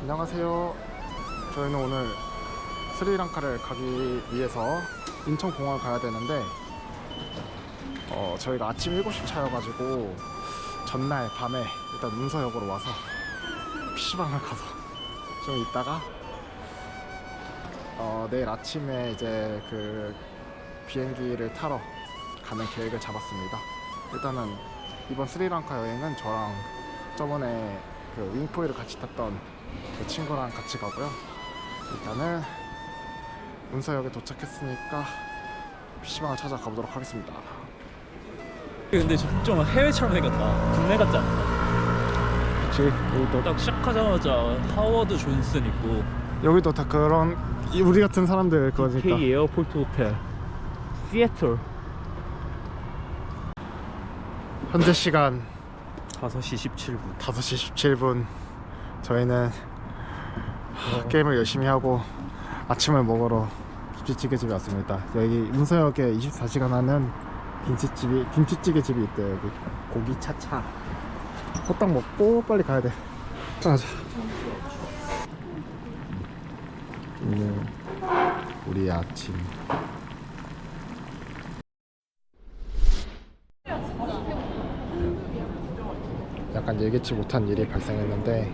안녕하세요. 저희는 오늘 스리랑카를 가기 위해서 인천공항을 가야 되는데 어, 저희가 아침 7시 차여가지고 전날 밤에 일단 문서역으로 와서 PC방을 가서 좀 있다가 어, 내일 아침에 이제 그 비행기를 타러 가는 계획을 잡았습니다. 일단은 이번 스리랑카 여행은 저랑 저번에 그 윙포이를 같이 탔던 그 친구랑 같이 가고요. 일단은 문서역에 도착했으니까 PC방을 찾아가 보도록 하겠습니다. 근데 좀 해외처럼 생겼다. 국내 같지 않다. 그치? 여기도, 딱 시작하자마자 하워드 존슨 있고 여기도 다 그런 이- 우리 같은 사람들 그거니까 K 에어포트 호텔, 시애틀. 현재 시간 5시 17분. 5시 17분. 저희는 하, 게임을 열심히 하고 아침을 먹으러 김치찌개 집에 왔습니다. 여기 문서역에 24시간 하는 김치집이 김치찌개 집이 있대요 여기. 고기 차차. 호떡 먹고 빨리 가야 돼. 가자. 오늘 우리 아침 약간 예기치 못한 일이 발생했는데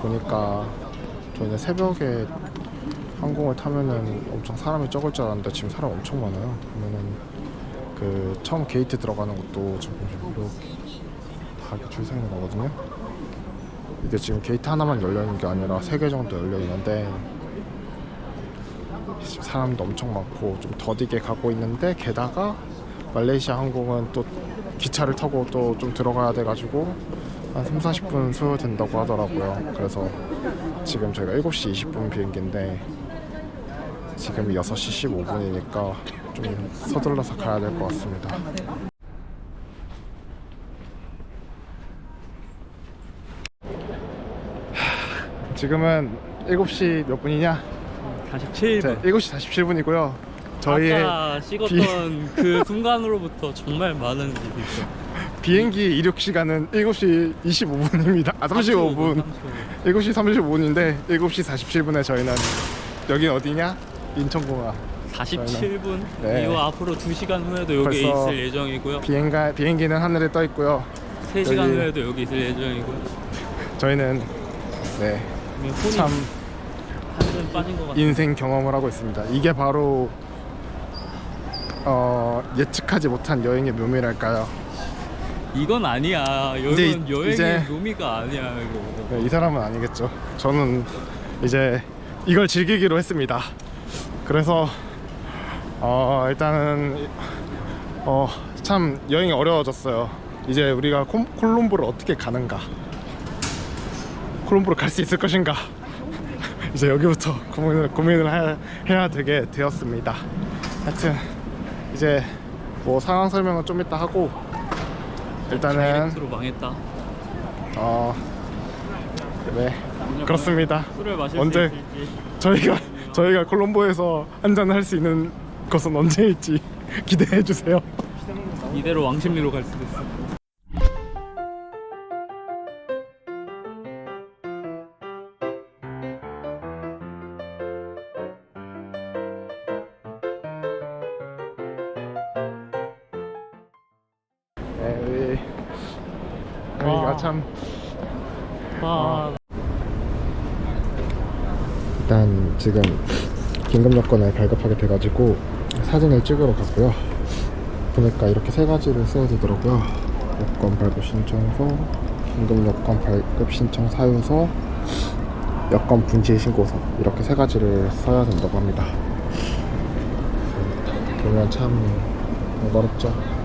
보니까 저희는 새벽에 항공을 타면은 엄청 사람이 적을 줄 알았는데 지금 사람 엄청 많아요. 그러면은 그 처음 게이트 들어가는 것도 지금 이렇게 다 줄 서 있는 거거든요. 이게 지금 게이트 하나만 열려 있는 게 아니라 세 개 정도 열려 있는데 지금 사람도 엄청 많고 좀 더디게 가고 있는데 게다가 말레이시아 항공은 또 기차를 타고 또 좀 들어가야 돼가지고 한 3, 40분 소요된다고 하더라고요. 그래서 지금 저희가 7시 20분 비행기인데 지금이 6시 15분이니까 좀 서둘러서 가야 될 것 같습니다. 하, 지금은 7시 몇 분이냐? 47분. 7시 47분이고요. 저희의 아까 식었던 그 순간으로부터 정말 많은 일이 있어. 비행기 이륙 시간은 7시 25분입니다. 아 35분. 7시 35분인데 7시 47분에 저희는 여긴 어디냐? 인천공항. 47분. 네. 이후 앞으로 2시간 후에도 여기 벌써 있을 예정이고요. 비행가 비행기는 하늘에 떠 있고요. 3시간 여기- 후에도 여기 있을 예정이고요. 저희는 네. 참 한점 빠진 것 같아요. 인생 경험을 하고 있습니다. 이게 바로 어, 예측하지 못한 여행의 묘미랄까요? 이건 아니야. 이제 이건 이- 여행의 이제- 묘미가 아니야 이거. 네, 이 사람은 아니겠죠. 저는 이제 이걸 즐기기로 했습니다. 그래서 어, 일단은 어, 참 여행이 어려워졌어요. 이제 우리가 콤, 콜롬보를 어떻게 가는가? 콜롬보를 갈 수 있을 것인가? 이제 여기부터 고민을 고민을 해, 해야 되게 되었습니다. 하여튼 이제 뭐 상황 설명은 좀 이따 하고 일단은 다이렉트로 망했다. 어, 네 그렇습니다. 술을 마실 언제- 수 있을지. 저희가 저희가 콜롬보에서 한잔 할 수 있는 것은 언제일지 기대해 주세요. 이대로 왕십리로 갈 수도 있어. 네, 우리 여기가 와. 참 아, 일단 지금 긴급 여권을 발급하게 돼가지고 사진을 찍으러 갔고요. 보니까 이렇게 세 가지를 써야 되더라고요. 여권 발급 신청서, 긴급 여권 발급 신청 사유서, 여권 분실 신고서 이렇게 세 가지를 써야 된다고 합니다. 보면 참 어렵죠.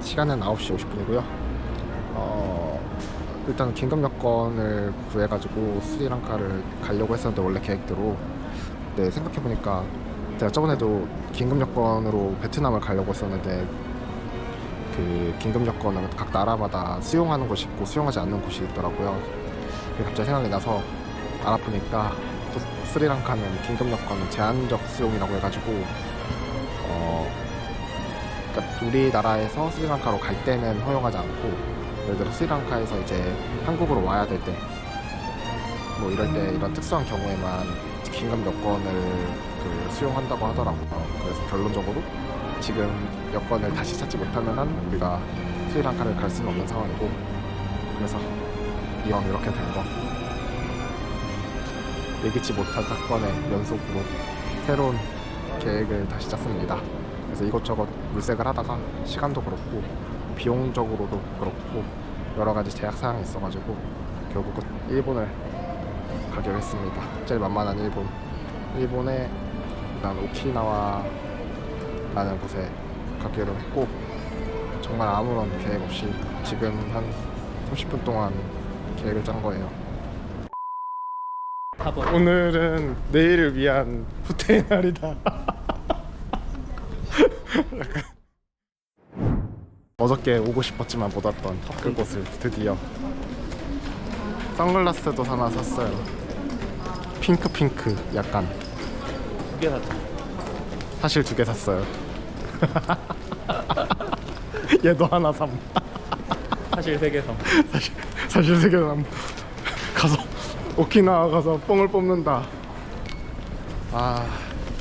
시간은 9시 50분이고요. 어, 일단 긴급 여권을 구해가지고 스리랑카를 가려고 했었는데 원래 계획대로. 네 생각해보니까 제가 저번에도 긴급 여권으로 베트남을 가려고 했었는데 그 긴급 여권은 각 나라마다 수용하는 곳이 있고 수용하지 않는 곳이 있더라고요. 갑자기 생각이 나서 알아보니까 또 스리랑카는 긴급 여권은 제한적 수용이라고 해가지고 어, 그러니까 우리나라에서 스리랑카로 갈 때는 허용하지 않고 예를 들어 스리랑카에서 이제 한국으로 와야 될 때 뭐 이럴 때 이런 특수한 경우에만 긴급 여권을 그 수용한다고 하더라고요. 그래서 결론적으로 지금 여권을 다시 찾지 못하는 한 우리가 스리랑카를 갈 수는 없는 상황이고 그래서 이왕 이렇게 된 거 예기치 못한 사건의 연속으로 새로운 계획을 다시 짰습니다. 그래서 이것저것 물색을 하다가 시간도 그렇고 비용적으로도 그렇고 여러 가지 제약 사항이 있어가지고 결국은 일본을 가기로 했습니다. 제일 만만한 일본. 일본의 일단 오키나와라는 곳에 가기로 했고 정말 아무런 계획 없이 지금 한 30분 동안 계획을 짠 거예요. 오늘은 내일을 위한 후퇴의 날이다. 어저께 오고 싶었지만 못 왔던 그곳을 드디어 선글라스도 하나 샀어요. 핑크 핑크 약간 두 개 샀죠. 사실 두 개 샀어요. 얘도 하나 삼. 사실 세개 사. 사실 사실 세개 삼. 가서 오키나와 가서 뽕을 뽑는다. 아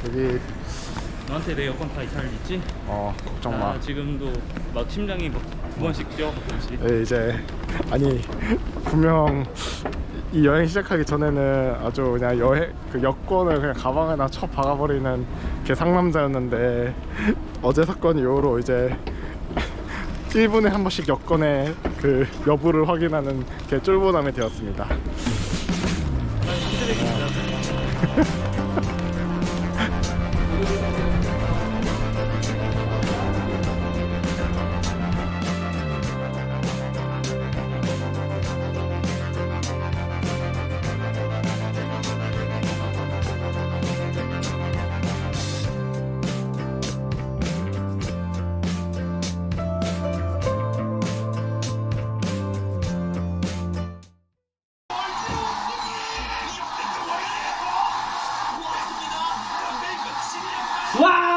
여기 너한테 내 여권 다 잘 있지? 어 걱정 마. 나 지금도 막 심장이 막두 번씩 뛰어 가끔씩. 예, 이제 아니 분명 이 여행 시작하기 전에는 아주 그냥 여행 그 여권을 그냥 가방에다 쳐 박아버리는 개 상남자였는데 어제 사건 이후로 이제 1분에 한 번씩 여권의 그 여부를 확인하는 개 쫄보남이 되었습니다. 난 삼드레기 있다. Wow!